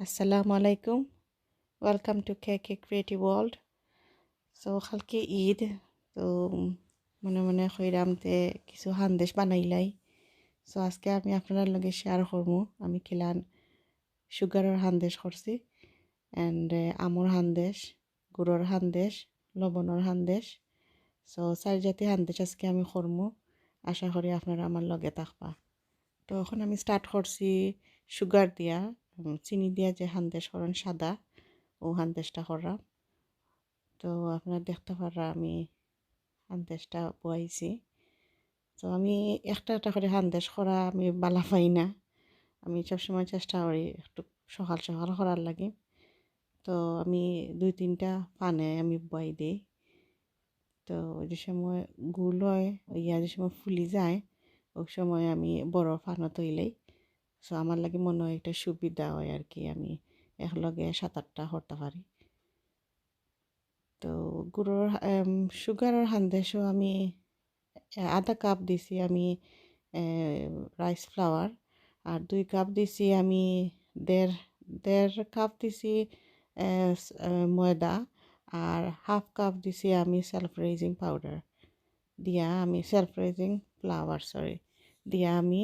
আসসালামু আলাইকুম welcome to K K creative world so কালকে ঈদ তো মনে মনে হইরামতে কিছু হান্দেশ বানাইলাই সো আজকে আমি আপনার লগে শেয়ার করব আমি কিলান সুগারের হান্দেশ করছি অ্যান্ড আমর হান্দেশ গুড়র হান্দেশ লবণর হান্দেশ সো চার জাতি হান্দেশ আজকে আমি করব আশা করি আপনারা আমার লগে থাকবা তো এখন আমি স্টার্ট করছি সুগার দিয়া চিনি দিয়া যে হান্দেশ করেন সাদা, ও হান্দেশটা করা তো আপনারা দেখতে পারা আমি হান্দেশটা বয়াইছি। তো আমি একটা একটা করে হান্দেশ করা আমি বালা পাই না। আমি সবসময় চেষ্টা করি একটু সকাল সকাল করার লাগে। তো আমি দুই তিনটা পানে আমি বয় দিই। তো যে সময় গুল হয়, ইয়া যে সময় ফুলি যায়, ওই সময় আমি বড় ফানো তৈলেই। সো আমার লাগে মনে হয় একটা সুবিধা হয় আর কি আমি একলগে সাত আটটা করতে পারি। তো গুড়র সুগারের হান্দেশও আমি আধা কাপ দিছি আমি রাইস ফ্লাওয়ার আর দুই কাপ দিছি আমি দেড় দেড় কাপ দিছি ময়দা আর হাফ কাপ দিছি আমি সেলফ রেজিং পাউডার দিয়া আমি সেলফ রেজিং ফ্লাওয়ার সরি দিয়া আমি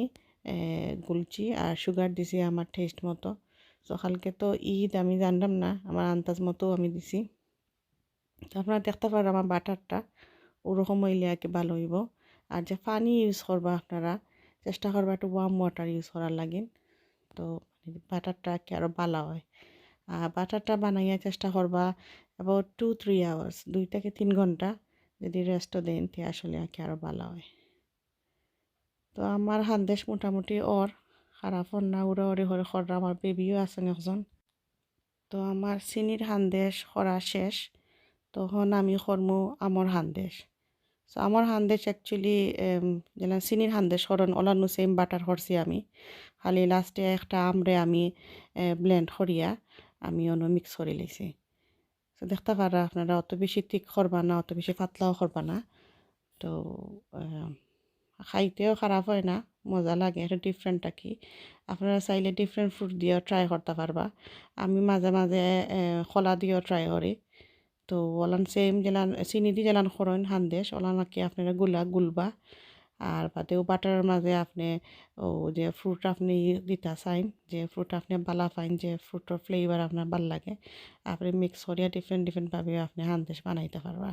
গুলছি আর সুগার দিছি আমার টেস্ট মতো। সকালকে তো ঈদ, আমি জানলাম না, আমার আন্দাজ মতো আমি দিছি। তো আপনারা দেখতে পারেন আমার বাটারটা, ওরকম হইলে কি ভালো হইব। আর যে পানি ইউজ করবা আপনারা, চেষ্টা করবা একটু ওয়ার্ম ওয়াটার ইউজ করার লাগিন তো বাটারটা কি আরও ভালো হয়। আর বাটারটা বানাইয়া চেষ্টা করবা অ্যাবাউট টু থ্রি আওয়ার্স দুই থেকে তিন ঘণ্টা যদি রেস্টও দেন, তে আসলে আর কি আরও ভালো হয়। তো আমার হান্দেশ মোটামুটি ওর খারাপ না উড়ে ওরে হরে খররা আমার বেবিও আছেন একজন। তো আমার চিনির হান্দেশ করা শেষ, তখন আমি করমু আমার হান্দেশ। সো আমার হান্দেশ অ্যাকচুয়ালি যেন চিনির হান্দেশ করন ওলানো সেম বাটার করছি আমি। খালি লাস্টে একটা আমরে আমি ব্লেন্ড করিয়া আমি অন্য মিক্স করে লেছি। তো দেখতে পারা, আপনারা অত বেশি ঠিক করবা না, অত বেশি পাতলাও করবা না। তো খাইতেও খারাপ হয় না, মজা লাগে, এটা ডিফারেন্টটা কি? আপনারা চাইলে ডিফারেন্ট ফ্রুট দিয়েও ট্রাই করতে পারবা। আমি মাঝে মাঝে কলা দিয়েও ট্রাই করি। তো ওলান সেম জেলান চিনি দি জেলান খরণ হান্দেশ, ওলান নাকি আপনারা গুলা গুলবা। আর বাদেও বাটারের মাঝে আপনি, ও যে ফ্রুট আপনি দিতা চাইন, যে ফ্রুট আপনি বালা পাইন, যে ফ্রুটের ফ্লেভার আপনার ভালো লাগে, আপনি মিক্স করিয়া ডিফারেন্ট ডিফারেন্টভাবে আপনি হান্দেশ বানাইতে পারবা।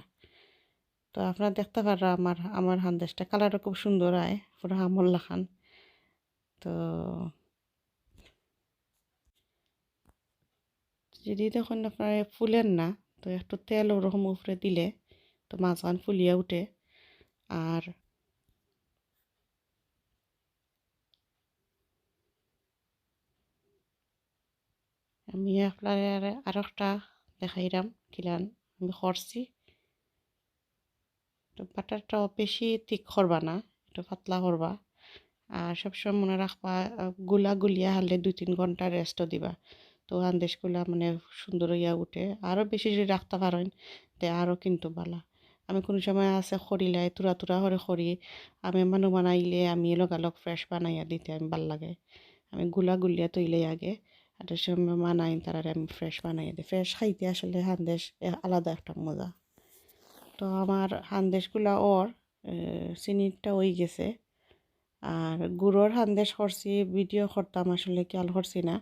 তো আপনারা দেখতে পারা আমার আমার হান্দেশটা কালারও খুব সুন্দর আয়, পুরো আমল লাখান তো যদি তখন আপনার ফুলেন না, তো একটু তেল ওরকম উপরে দিলে তো মাঝখান ফুলিয়ে উঠে। আর আমি আপনার আর একটা দেখাইলাম কিলান আমি করছি। বাটারটাও বেশি ঠিক করবা না, একটু পাতলা করবা। আর সবসময় মনে রাখবা গুলা গুলিয়া হালে দুই তিন ঘণ্টা রেস্টও দিবা। তো আন্দেশগুলা মানে সুন্দর হইয়া উঠে। আরও বেশি যদি রাখতে পারেন, তে আরও কিন্তু বালা আমি কোনো সময় আছে খরিলাই তুরা তুরা করে খরি আমি মানুষ বানাইলে আমি লগালগ ফ্রেশ বানাইয়া দিতে আমি ভালো লাগে। আমি গুলা গুলিয়া তৈলে আগে আর সময় বানাই তারা আমি ফ্রেশ বানাইয়া দিই। ফ্রেশ খাইতে আসলে হান্দেশ আলাদা একটা মজা। তো আমার হান্দেশগুলা ওর চিনিটা ওই গেছে। আর গুড়র হান্দেশ করছি, ভিডিও করতাম আসলে খেয়াল করছি না।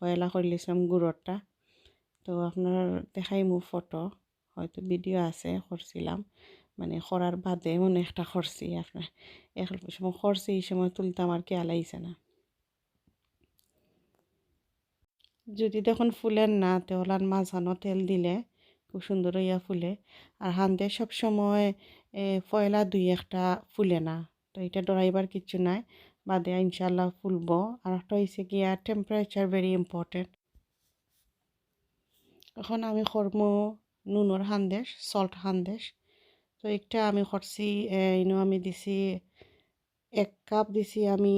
পয়লা করলিছিলাম গুড়রটা। তো আপনার দেখাই মু ফটো, হয়তো ভিডিও আছে, করছিলাম। মানে করার বাদে মনে একটা করছি আপনার। এক সময় করছি, এই সময় তুলতাম আর খেয়াল আইছে না। যদি দেখুন ফুলের না তেহলার মাঝানো তেল দিলে খুব সুন্দর হইয়া ফুলে। আর হান্দে সব সময় ফয়লা দুই একটা ফুলে না। তো এটা ডরাইবার কিছু নাই। বাদে ইনশাল্লাহ ফুলবো। আর একটা হয়েছে গিয়া টেম্পারেচার ভেরি ইম্পর্টেন্ট এখন আমি করব নুনের হান্দেশ সল্ট হান্দেশ তো একটা আমি করছি ইনো আমি দিছি এক কাপ দিছি আমি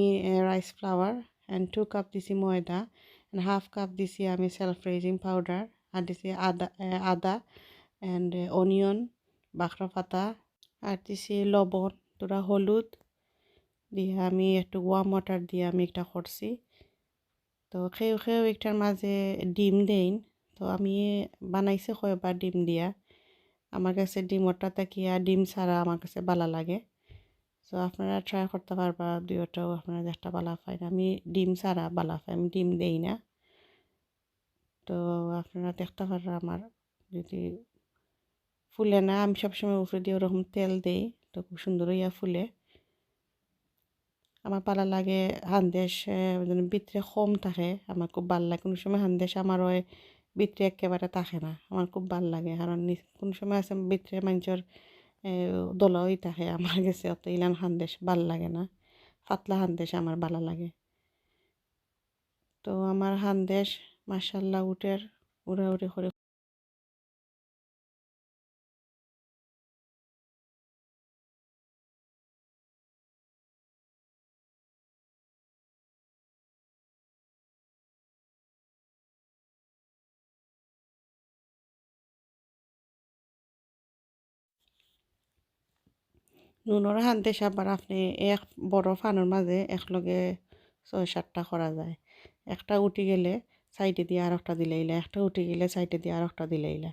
rice flour and two cup দিছি ময়দা অ্যান্ড হাফ কাপ দিছি আমি সেলফ রেজিং পাউডার আর দিছি আদা আদা অ্যান্ড অনিয়ন বাখরা পাতা আর দিছি লবণ, তোরা হলুদ দিয়ে আমি একটু ওয়ার্ম ওয়াটার দিয়ে আমি একটা করছি। তো খেয়েও খেয়েও একটার মাঝে ডিম দেইন। তো আমি বানাইছি কয়বার ডিম দিয়া। আমার কাছে ডিমটা তাকিয়া ডিম ছাড়া আমার কাছে ভালো লাগে। তো আপনারা ট্রাই করতে পারবা দুইটাও আপনারা একটা বালা পাই আমি ডিম ছাড়া বালা পাই, আমি ডিম দেই না। তো আপনারা দেখতে পারবেন আমার যদি ফুলে না, আমি সবসময় উপরে দিয়ে ওরকম তেল দেই, তো খুব সুন্দর হইয়া ফুলে। আমার পালা লাগে হান্দেশ ভিতরে কম থাকে, আমার খুব ভালো লাগে। কোনো সময় হান্দেশ আমার ওই ভিতরে একেবারে থাকে না, আমার খুব ভালো লাগে। কারণ কোনো সময় আছে ভিতরে মানুষের দলাওই থাকে আমার কাছে, অত ইলান হান্দেশ ভালো লাগে না। পাতলা হান্দেশ আমার ভালো লাগে। তো আমার হান্দেশ মাসাল্লাহ উঠের উড়া উড়ে করে নুনের হান্দেশ আবার আপনি এক বড় ফানোর মাঝে একলগে ছয় সাতটা করা যায়। একটা উঠে গেলে সাইডে দিয়ে আর একটা দিলে দিলাইলা একটা উঠে গেলে সাইডে দিয়ে আর একটা দিলে দিলাইলা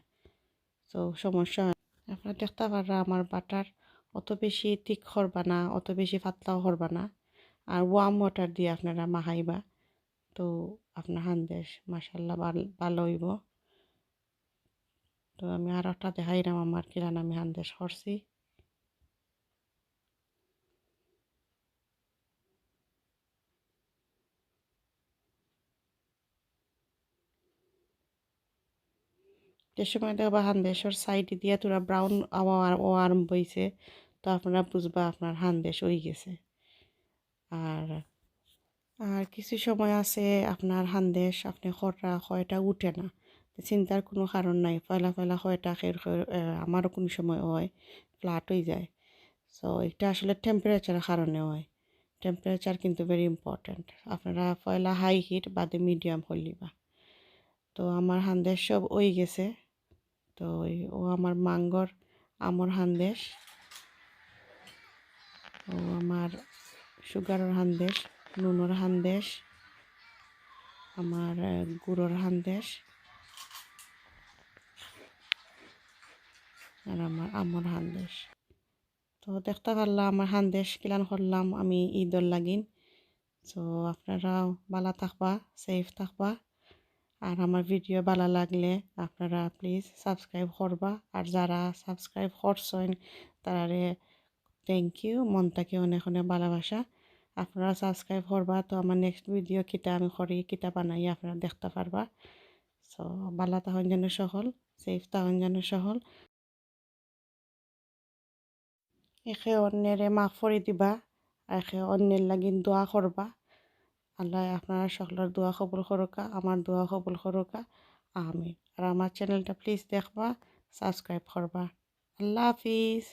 তো সমস্যা আপনার দেখতে পারা আমার বাটার অত বেশি ঠিক করবা না, অত বেশি পাতলাও করবা না। আর ওয়ার্ম ওয়াটার দিয়ে আপনারা মাহাইবা তো, আপনার হান্দেশ মাসাল্লাহ ভালো হইব। তো আমি আর একটা দেখাইলাম আমার কিরান আমি হান্দেশ করছি। যে সময় দেখবা হান্দেশর সাইডে দিয়ে তোরা ব্রাউন ও আরম্ভ হয়েছে তো আপনারা বুঝবা আপনার হান্দেশ হয়ে গেছে। আর আর কিছু সময় আছে আপনার হান্দেশ, আপনি খররা খয়টা উঠে না। চিন্তার কোনো কারণ নাই, পয়লা পয়লা খয়টা খের আমারও কোনো সময় হয় ফ্ল্যাট হয়ে যায়। সো এটা আসলে টেম্পারেচারের কারণে হয়। টেম্পারেচার কিন্তু ভেরি ইম্পর্ট্যান্ট আপনারা পয়লা হাই হিট বাদে মিডিয়াম হলিবা তো আমার হান্দেশ সব ওই গেছে। তো ও আমার মাঙ্গর আমর হান্দেশ। ও আমার সুগারের হান্দেশ, নুনের হান্দেশ, আমার গুড়র হান্দেশ, আর আমার আমর হান্দেশ। তো দেখতে পারলাম, আমার হান্দেশ কিলান করলাম আমি ঈদর লাগিন তো আপনারাও ভালো থাকবা সেফ থাকবা। আর আমার ভিডিও ভালো লাগলে আপনারা প্লিজ সাবস্ক্রাইব করবা। আর যারা সাবস্ক্রাইব করছেন, তারারে থ্যাংক ইউ মন থেকে অনেক অনেক ভালোবাসা। আপনারা সাবস্ক্রাইব করবা, তো আমার নেক্সট ভিডিও কিতা আমি করি কিতা বানাই আপনারা দেখতে পারবা। সো ভালো তখন যেন সহল সেফ তখন যেন সহল একে অন্যেরে মাফ করে দিবা একে অন্যের লাগিন দোয়া করবা। আল্লাহ আপনারা সকলের দোয়া কবুল করুকা, আমার দোয়া কবুল করুকা। আমি আর আমার চ্যানেলটা প্লিজ দেখবা, সাবস্ক্রাইব করবা। আল্লাহ হাফিজ।